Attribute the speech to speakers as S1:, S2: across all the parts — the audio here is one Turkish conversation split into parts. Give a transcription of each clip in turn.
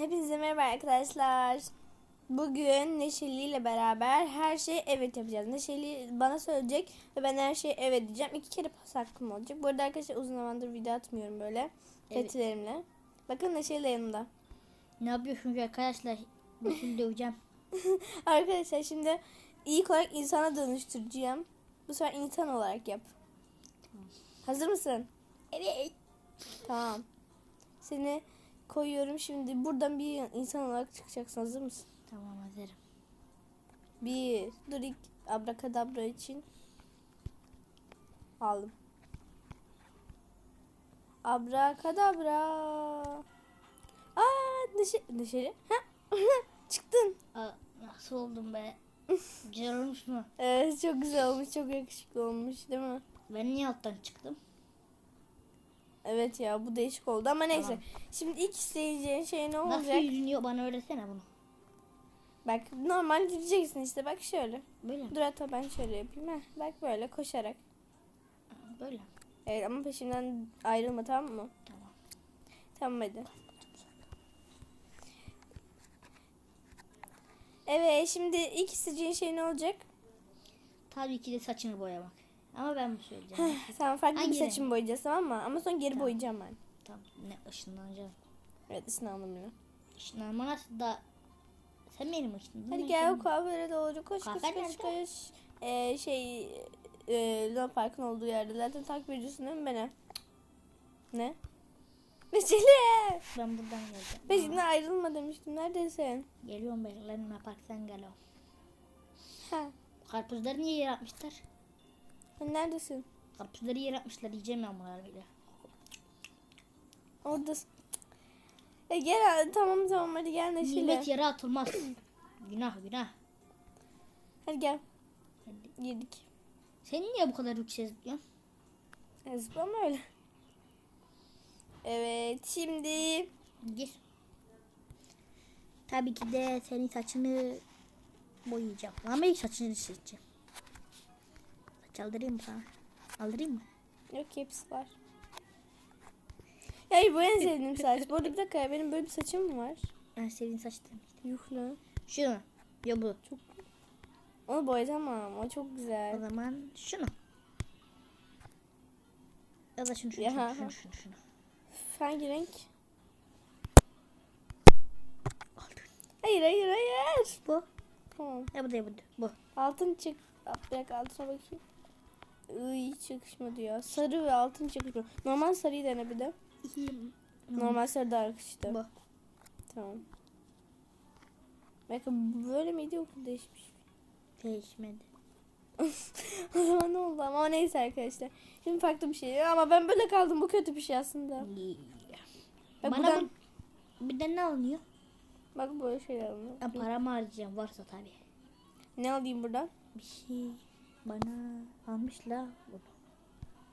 S1: Hepinize merhaba arkadaşlar. Bugün Neşeli ile beraber her şeye evet yapacağız. Neşeli bana söyleyecek ve ben her şeye evet diyeceğim. İki kere pas hakkım olacak. Bu arada arkadaşlar uzun zamandır video atmıyorum böyle.
S2: Evet.
S1: Petilerimle. Bakın Neşeli de yanımda.
S2: Ne yapıyorsunuz arkadaşlar? Bütün döveceğim.
S1: Arkadaşlar şimdi ilk olarak insana dönüştüreceğim. Bu sefer insan olarak yap. Hazır mısın?
S2: Evet.
S1: Tamam. Seni koyuyorum şimdi. Buradan bir insan olarak çıkacaksın. Hazır mısın?
S2: Tamam hazırım.
S1: Bir. Dur ilk abrakadabra için. Aldım. Abrakadabra. Aa neşe neşeli. Ha? Çıktın.
S2: Aa, nasıl oldum be? Güzel olmuş mu?
S1: Evet çok güzel olmuş. Çok yakışıklı olmuş değil mi?
S2: Ben niye alttan çıktım?
S1: Evet ya bu değişik oldu ama neyse.
S2: Tamam.
S1: Şimdi ilk isteyeceğin şey ne
S2: Nasıl
S1: olacak?
S2: yüzünüyor bana öğretsene bunu.
S1: Bak normal gideceksin işte bak şöyle.
S2: Böyle mi?
S1: Dur hatta ben şöyle yapayım. Heh, bak böyle koşarak.
S2: Böyle?
S1: Evet ama peşimden ayrılma tamam mı?
S2: Tamam.
S1: Tamam hadi. Evet şimdi ilk isteyeceğin şey ne olacak?
S2: Tabii ki de saçını boyamak. Ama ben mi söyleyeceğim?
S1: Sen farklı bir
S2: Hangi
S1: saçımı boyayacağız tamam mı? Ama sonra geri
S2: Tamam.
S1: boyayacağım ben.
S2: tamam. Ne ışınlanacağım.
S1: Evet ısınalım yine.
S2: Işınlanma nasıl da... Sen benim ışınlandın.
S1: Hadi
S2: ben
S1: gel kuaföre doğru koş koş
S2: Kuaför
S1: koş
S2: nerede?
S1: koş. Ee, şey e, Luna Park'ın olduğu yerde. Zaten takip ediyorsun değil mi beni? Ne? Neşeli!
S2: Ben buradan geleceğim.
S1: Peşinden ayrılma demiştim. Neredesin?
S2: Geliyorum ben. Luna Park'tan geliyorum.
S1: Ha.
S2: Karpuzları niye yere atmışlar?
S1: Sen neredesin?
S2: Karpuzları yere atmışlar. Yiyeceğim ben bunları bile.
S1: Oradasın. E gel tamam tamam hadi gel Neşeli.
S2: Nimet yere atılmaz. günah günah.
S1: Hadi gel.
S2: Hadi.
S1: Girdik.
S2: Sen niye bu kadar yüksek zıplıyorsun?
S1: E, Zıplama öyle. Evet şimdi
S2: Gir. Tabii ki de senin saçını boyayacağım. Ama ilk saçını seçeceğim. Saç aldırayım mı sana? Aldırayım mı?
S1: yok hepsi var. Ya bu en sevdiğim saç. Bu arada bir dakika ya benim böyle bir saçım mı var?
S2: Ben sevdiğin saç demiştim.
S1: Yuh lan.
S2: Şunu. Ya bu.
S1: Çok onu boyatamam. O çok
S2: O
S1: güzel.
S2: zaman şunu. Ya da şunu şunu
S1: Ya,
S2: şunu,
S1: ha,
S2: şunu, şunu, şunu.
S1: Hangi renk?
S2: Aldın.
S1: Hayır hayır hayır.
S2: Bu.
S1: Tamam.
S2: Ya bu ya bu. Bu.
S1: Altın çık. Bir dakika altına bakayım. Iy çıkışmadı ya. Sarı ve altın çıkışmadı. Normal sarıyı dene bir de. Normal sarı daha yakıştı.
S2: Bu.
S1: Tamam. Bakın böyle miydi yoksa değişmiş.
S2: Değişmedi.
S1: o zaman ne oldu ama neyse arkadaşlar. Şimdi farklı bir şey ama ben böyle kaldım bu kötü bir şey aslında. Bak
S2: Bana
S1: buradan,
S2: bu, bir de ne alınıyor?
S1: bak böyle şeyler alınıyor.
S2: Ben paramı harcayacağım varsa tabii.
S1: Ne alayım buradan?
S2: Bir şey bana almışlar bunu.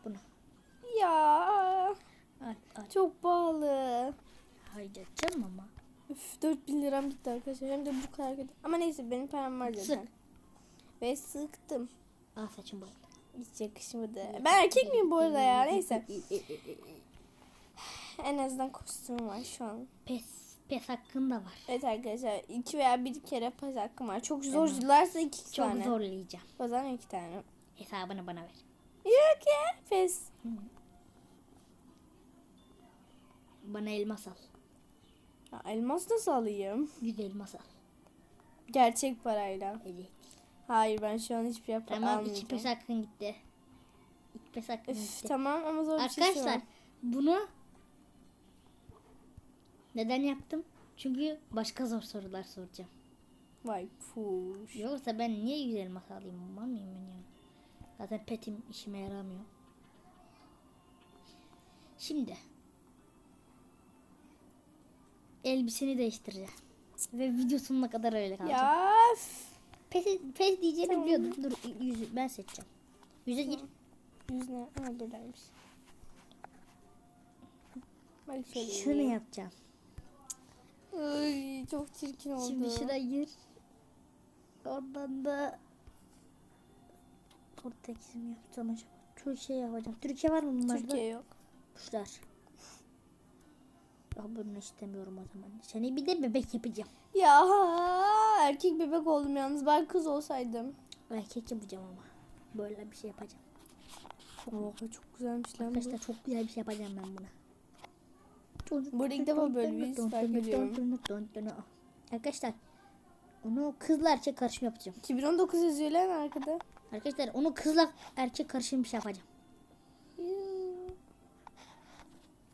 S2: Bunu.
S1: Ya
S2: Al al.
S1: çok pahalı.
S2: Harcayacağım ama.
S1: Üf 4000 liram gitti arkadaşlar. Hem de bu kadar kötü. Ama neyse benim param var zaten.
S2: Sık.
S1: Ve sıktım.
S2: Al saçım boyadı.
S1: Hiç yakışmadı. Ben erkek miyim bu arada ya? Neyse. En azından kostümüm var şu an.
S2: Pes. Pes hakkın da var.
S1: Evet arkadaşlar iki veya bir kere pas hakkım var. Çok
S2: Tamam.
S1: zorlarsa iki
S2: Çok
S1: tane.
S2: zorlayacağım.
S1: O zaman iki tane.
S2: Hesabını bana ver.
S1: Yok ya. Pes.
S2: Bana elmas al.
S1: Ya, elmas nasıl alayım?
S2: Yüz elmas al.
S1: Gerçek parayla.
S2: Evet.
S1: Hayır ben şu an hiçbir yap-
S2: Tamam
S1: almayacağım.
S2: iki pes hakkın gitti. İki pes hakkın
S1: Üf,
S2: gitti.
S1: tamam ama zor bir şey
S2: Arkadaşlar bunu neden yaptım? Çünkü başka zor sorular soracağım.
S1: Vay puş.
S2: Yoksa ben niye yüz elmas alayım? Mal mıyım ben ya? Zaten petim işime yaramıyor. Şimdi elbiseni değiştireceğim. Ve video sonuna kadar öyle kalacak.
S1: Ya.
S2: Pes, pes diyeceğini
S1: Tamam.
S2: biliyordum. Dur yüzü ben seçeceğim. Yüze gir.
S1: Yüz ne? Ha buradaymış.
S2: Şunu yapacağım.
S1: Ay, çok çirkin oldu.
S2: Şimdi şuraya gir. Oradan da Portekiz mi yapacağım acaba? Türkiye yapacağım. Türkiye var mı bunlarda?
S1: Türkiye yok.
S2: Kuşlar. Ya bunu istemiyorum o zaman. Seni bir de bebek yapacağım.
S1: Ya erkek bebek oldum yalnız. Ben kız olsaydım.
S2: Erkek yapacağım ama. Böyle bir şey yapacağım.
S1: Oha çok güzelmiş lan bu.
S2: Arkadaşlar çok güzel bir şey yapacağım ben buna.
S1: Burada ilk defa böyle bir fark ediyorum.
S2: Arkadaşlar onu kızla erkek karışım yapacağım.
S1: 2019 yazıyor lan arkada.
S2: Arkadaşlar onu kızla erkek karışım bir şey yapacağım.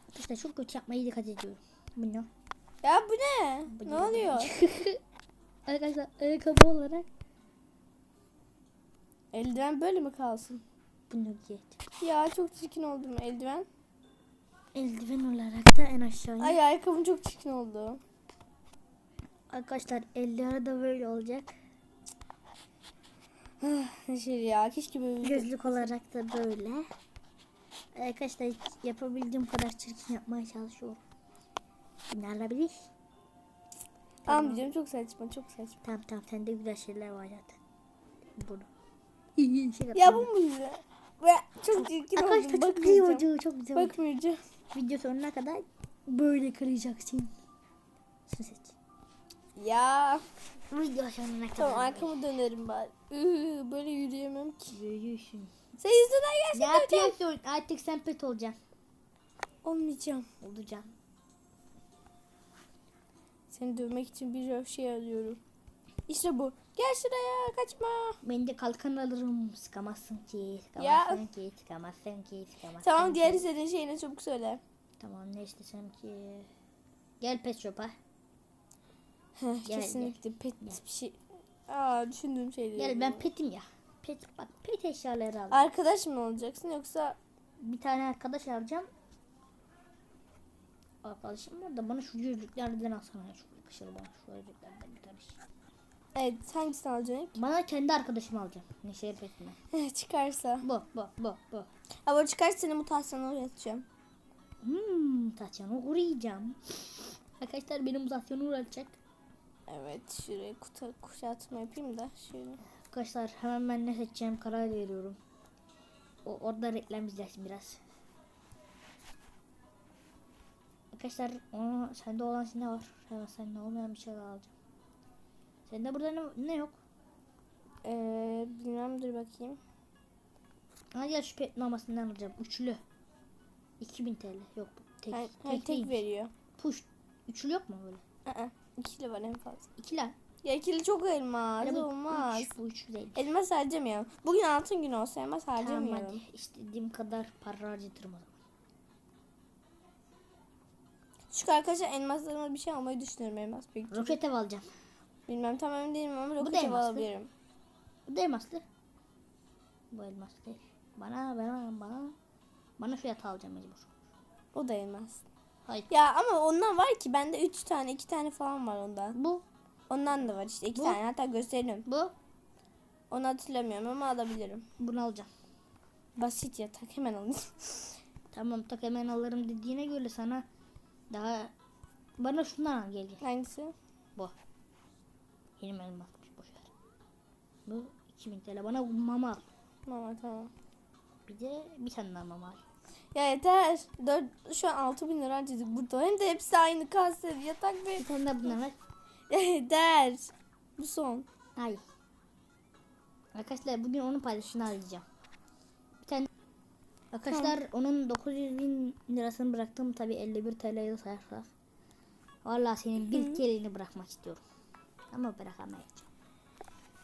S2: Arkadaşlar çok kötü yapmaya dikkat ediyorum. Bu ne?
S1: Ya bu ne?
S2: Bu
S1: Ne oluyor?
S2: Arkadaşlar ayakkabı olarak
S1: Eldiven böyle mi kalsın?
S2: bunu giydim.
S1: Ya çok çirkin oldum eldiven.
S2: Eldiven olarak da en aşağıya.
S1: Ay ayakkabım çok çirkin oldu.
S2: Arkadaşlar elleri de böyle olacak.
S1: Neşeli ya keşke böyle
S2: Gözlük olarak da böyle. Arkadaşlar yapabildiğim kadar çirkin yapmaya çalışıyorum. Ne olabilir?
S1: Almayacağım çok saçma çok saçma.
S2: Tamam tamam sende güzel şeyler var zaten. Bunu. Şey
S1: Ya bu mu güzel? Çok çirkin
S2: Arkadaşlar
S1: oldum.
S2: çok güzel oldu. Çok güzel oldu.
S1: Bakmayacağım.
S2: Video sonuna kadar böyle kıracaksın. Şunu seç.
S1: Ya
S2: Video sonuna kadar.
S1: tamam arkamı dönerim bari. Böyle yürüyemem ki.
S2: Yürüyüşün.
S1: Sen yüzünden
S2: Ne
S1: gelsin döveceğim.
S2: yapıyorsun? Artık sen pet olacaksın.
S1: Olmayacağım.
S2: Olacaksın.
S1: Seni dövmek için bir şey arıyorum. İşte bu. Gel şuraya kaçma.
S2: Ben de kalkan alırım. Sıkamazsın ki.
S1: Ya.
S2: Sıkamazsın ki. Sıkamazsın ki. Sıkamazsın
S1: Tamam
S2: ki.
S1: diğer istediğin şeyini çabuk söyle.
S2: Tamam ne istesem ki. Gel pet shop'a.
S1: Heh,
S2: Gel,
S1: Kesinlikle pet bir şey. Aa düşündüğüm şey değil.
S2: Gel ben petim ya. Pet bak pet eşyaları al.
S1: Arkadaş mı olacaksın yoksa
S2: Bir tane arkadaş alacağım. Arkadaşım var da bana şu yüzüklerden alsana. ya, Şu yakışır bana şu yüzüklerden bir tane.
S1: Evet hangisini alacaksın?
S2: Bana kendi arkadaşımı alacağım. Neşeli petime.
S1: Çıkarsa.
S2: Bu bu bu bu.
S1: Ama çıkarsa seni mutasyona uğratacağım.
S2: Hmm, mutasyonu uğrayacağım. Arkadaşlar benim mutasyonu uğratacak.
S1: Evet şuraya kutu kuşatma yapayım da şöyle.
S2: Arkadaşlar hemen ben ne seçeceğim karar veriyorum. O orada reklam izlersin biraz. Arkadaşlar o sende olan ne var? Hemen sende olmayan bir şey alacağım. Sende burada ne, ne yok?
S1: Ee, bilmem dur bakayım.
S2: Hadi gel şu pet mamasından alacağım. Üçlü. 2000 TL. Yok bu tek.
S1: Hayır,
S2: tek,
S1: hayır, tek
S2: değil.
S1: veriyor.
S2: Push. Üçlü yok mu böyle?
S1: Aa, ikili var en fazla.
S2: İkiler.
S1: Ya ikili çok elmas
S2: Ya bu
S1: olmaz.
S2: Üç, bu üçlü değil.
S1: Elmas harcamayalım. Bugün altın günü olsa elmas
S2: Tamam
S1: harcamayalım.
S2: hadi. İstediğim kadar para harcatırım o zaman.
S1: Şu arkadaşlar elmaslarıma bir şey almayı düşünüyorum elmas büyük.
S2: Roket ev alacağım.
S1: Bilmem tam emin değilim ama roket
S2: elmaslı.
S1: alabilirim.
S2: Bu da elmaslı. Bu elmas değil. Bana bana bana bana fiyat alacağım mecbur.
S1: O da elmas.
S2: Hayır.
S1: Ya ama ondan var ki bende 3 tane 2 tane falan var ondan.
S2: Bu
S1: Ondan da var işte 2
S2: Bu?
S1: tane hatta gösteririm.
S2: bu
S1: Onu hatırlamıyorum ama alabilirim.
S2: bunu alacağım.
S1: Basit yatak hemen alayım.
S2: Tamam tak hemen alırım dediğine göre sana daha bana şundan al gel gel.
S1: Hangisi?
S2: Bu. Benim elmasmış boş ver. Bu 2000 TL bana mama al.
S1: Tamam tamam.
S2: Bir de bir tane daha mama al.
S1: Ya yeter. 4, şu an 6000 lira harcadık burada. Hem de hepsi aynı kanser yatak ve...
S2: Bir tane daha bundan ver.
S1: Ya yeter. Bu son.
S2: Hayır. Arkadaşlar bugün onun paylaşını arayacağım. Bir tane Arkadaşlar onun 900 bin lirasını bıraktım tabi 51 TL'yi sayarsak. Vallahi senin bir TL'ni bırakmak istiyorum. Ama bırakamayacağım.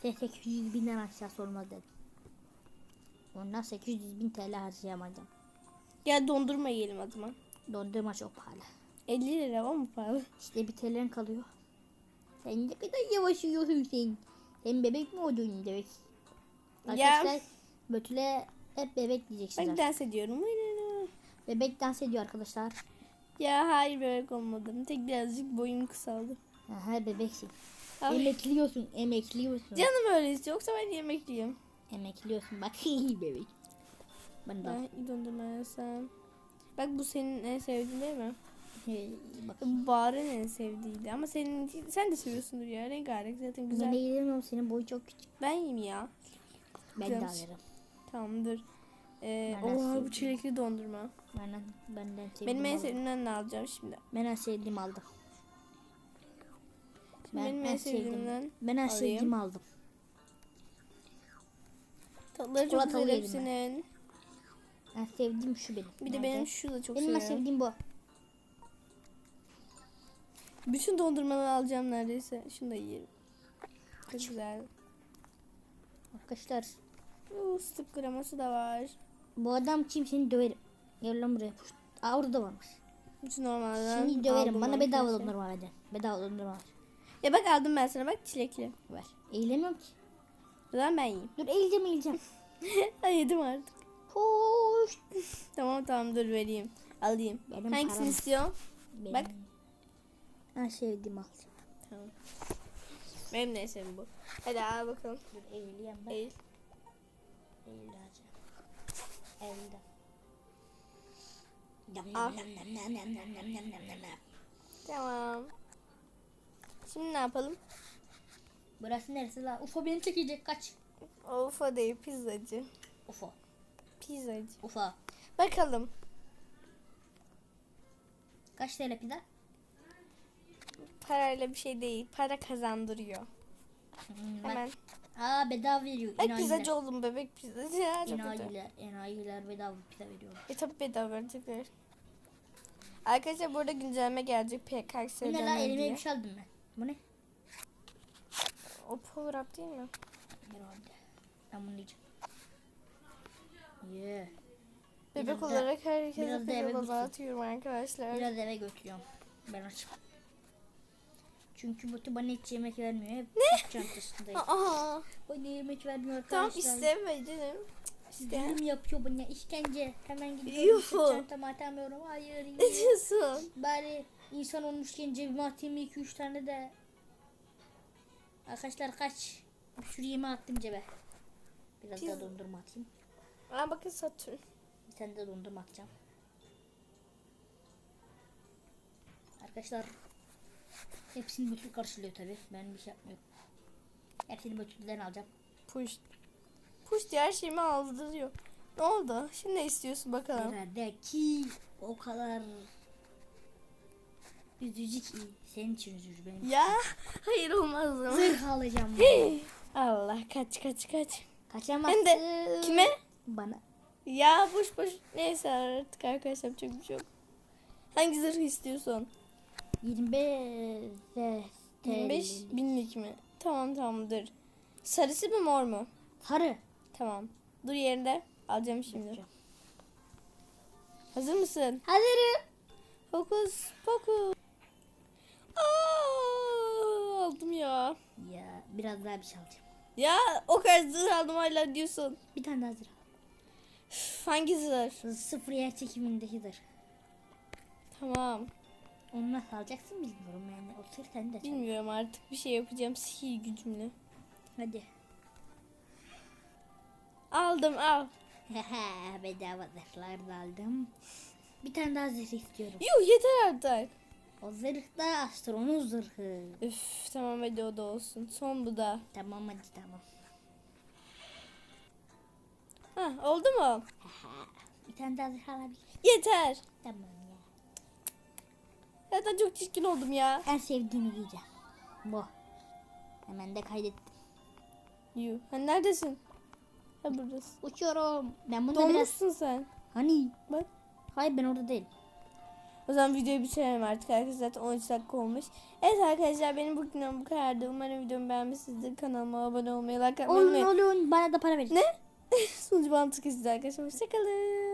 S2: Sen 800 binden aşağısı olmaz dedim. Ondan 800 bin TL harcayamayacağım.
S1: Ya dondurma yiyelim o zaman.
S2: Dondurma çok pahalı.
S1: 50 lira o mu pahalı?
S2: İşte bir TL'nin kalıyor. Sen ne kadar yavaş yiyorsun sen. Sen bebek mi oldun?
S1: Ya.
S2: Arkadaşlar Betül'e hep bebek diyeceksiniz.
S1: Bak dans ediyorum.
S2: Bebek dans ediyor arkadaşlar.
S1: Ya hayır bebek olmadım. Tek birazcık boyum kısaldı.
S2: Aha bebeksin.
S1: Ay.
S2: Emekliyorsun, emekliyorsun.
S1: Canım öyle istiyor. Yoksa ben yemekliyim.
S2: Emekliyorsun bak bebek. Ben de
S1: Ben dondurma yesem. Bak bu senin en sevdiğin değil mi?
S2: Hey, bak.
S1: Bahar'ın en sevdiğiydi ama senin sen de seviyorsundur ya. Rengarenk zaten
S2: Ben
S1: güzel.
S2: de yiyemiyorum senin boyu çok küçük.
S1: Ben yiyeyim ya.
S2: Ben de
S1: Güzelmiş.
S2: alırım.
S1: Tamamdır. Ee,
S2: Ben de
S1: oha bu
S2: sevdim.
S1: çilekli dondurma.
S2: Benden, benden sevdiğim
S1: Benim en
S2: aldım.
S1: sevdiğimden ne alacağım şimdi?
S2: Ben en sevdiğim aldım.
S1: Şimdi benim en sevdiğimden
S2: Ben en
S1: alayım.
S2: aldım.
S1: Tatları çok
S2: Çikolatalı
S1: güzel
S2: yedim ben.
S1: hepsinin.
S2: En sevdiğim şu benim.
S1: Bir de
S2: Nerede?
S1: benim şu da çok
S2: benim en
S1: seviyorum.
S2: sevdiğim bu.
S1: Bütün dondurmaları alacağım neredeyse. Şunu da yiyeyim. Çok güzel.
S2: Arkadaşlar
S1: Uuu kreması da var.
S2: bu adam kim seni döverim. Gel lan buraya. Aa orada da varmış.
S1: Bütün normalden
S2: Seni döverim.
S1: aldım
S2: Bana bedava
S1: arkadaşlar.
S2: dondurma ver. Bedava dondurma ver.
S1: Ya bak aldım ben sana bak çilekli.
S2: Ver. Eğilemiyorum ki.
S1: O zaman ben yiyeyim.
S2: Dur eğileceğim eğileceğim.
S1: Ay yedim artık.
S2: Hoş.
S1: Tamam tamam dur vereyim. Alayım.
S2: Benim
S1: Hangisini
S2: param.
S1: istiyorsun?
S2: Benim.
S1: Bak.
S2: Ha sevdiğim al.
S1: Tamam. Benim de senin bu. Hadi al bakalım.
S2: Dur eğileyim ben.
S1: Eğil.
S2: Eğil hocam. Eğildim.
S1: Tamam. Şimdi ne yapalım?
S2: Burası neresi la? Ufo beni çekecek kaç.
S1: O Ufa değil pizzacı.
S2: Ufo.
S1: Pizzacı.
S2: Ufa.
S1: Bakalım.
S2: Kaç TL pide?
S1: Parayla bir şey değil. Para kazandırıyor.
S2: Hmm, bak.
S1: Hemen.
S2: Aa bedava veriyor.
S1: Bak
S2: enayiler.
S1: pizzacı oldum bebek pizzacı ya. Çok kötü.
S2: Enayiler, enayiler bedava pide veriyor.
S1: E tabi bedava verecekler. Arkadaşlar burada güncelleme gelecek PKX'den
S2: Bu ne la elime bir şey aldım ben. Bu ne?
S1: O power up değil mi?
S2: Herhalde. Ben bunu yiyeceğim. Yeah.
S1: Bebek
S2: Biraz
S1: olarak herkese
S2: da
S1: pizza
S2: gitsin.
S1: dağıtıyorum arkadaşlar.
S2: Biraz eve götürüyorum. Ben açım. Çünkü Batu bana hiç yemek vermiyor. Hep ne? çantasındayım.
S1: Aa,
S2: Bana yemek vermiyor arkadaşlar.
S1: isteme canım.
S2: Zulüm yapıyor bana işkence. Hemen gidiyorum. sırt Çantama atamıyorum. Hayır.
S1: Ne diyorsun?
S2: Bari insan olmuşken cebime atayım 2-3 tane de. Arkadaşlar kaç? Bir sürü yemeği attım cebe. Biraz
S1: Pizza.
S2: daha dondurma atayım.
S1: Aa bakın Satürn.
S2: Bir tane de dondurma atacağım. Arkadaşlar hepsini Betül karşılıyor tabi. Ben bir şey yapmıyorum. Hepsini Betül'den alacağım.
S1: Push. Push diye her şeyimi aldırıyor. Ne oldu? Şimdi ne istiyorsun bakalım.
S2: Herhalde ki o kadar üzücü ki. Senin için üzücü benim.
S1: Ya hayır olmaz ama.
S2: Zırh alacağım.
S1: Allah kaç kaç kaç.
S2: Kaçamazsın.
S1: Hem de kime?
S2: Bana.
S1: Ya boş boş. Neyse artık arkadaşlar yapacak bir şey yok. Hangi zırh istiyorsun?
S2: 25 TL.
S1: 25 binlik mi? Tamam tamamdır. Sarısı mı mor mu?
S2: Sarı.
S1: Tamam. Dur yerinde. Alacağım şimdi. Hazır mısın?
S2: Hazırım.
S1: Fokus fokus. Aa, aldım ya.
S2: Ya biraz daha bir şey alacağım.
S1: Ya o kadar zırh aldım hala diyorsun.
S2: Bir tane daha zırh.
S1: Üf, hangi zırh?
S2: Sıfır yer çekimindekidir.
S1: Tamam.
S2: Onu nasıl alacaksın bilmiyorum yani. O sır sende.
S1: Bilmiyorum artık bir şey yapacağım sihir gücümle.
S2: Hadi.
S1: Aldım al.
S2: Bedava zırhlar da aldım. Bir tane daha zırh istiyorum.
S1: Yuh yeter artık.
S2: O zırh da astronot zırhı.
S1: Üf tamam hadi o da olsun. Son bu da.
S2: Tamam hadi tamam.
S1: Hah oldu mu?
S2: Bir tane daha zırh alabilir.
S1: Yeter.
S2: Tamam ya.
S1: Zaten çok çirkin oldum ya.
S2: En sevdiğimi giyeceğim. Bu. Hemen de kaydettim.
S1: Yuh. Hani neredesin? Ha buradasın.
S2: Uçuyorum. Ben bunu biraz...
S1: Donmuşsun sen.
S2: Hani?
S1: Bak.
S2: Hayır ben orada değilim.
S1: O zaman videoyu bitirelim artık arkadaşlar. Zaten 13 dakika olmuş. Evet arkadaşlar benim bugünden bu kadardı. Umarım videomu beğenmişsinizdir. Kanalıma abone olmayı, like atmayı
S2: Olun
S1: unutmayın.
S2: olun bana da para verin.
S1: Ne? Sunucu bantı kesildi arkadaşlar. Hoşçakalın.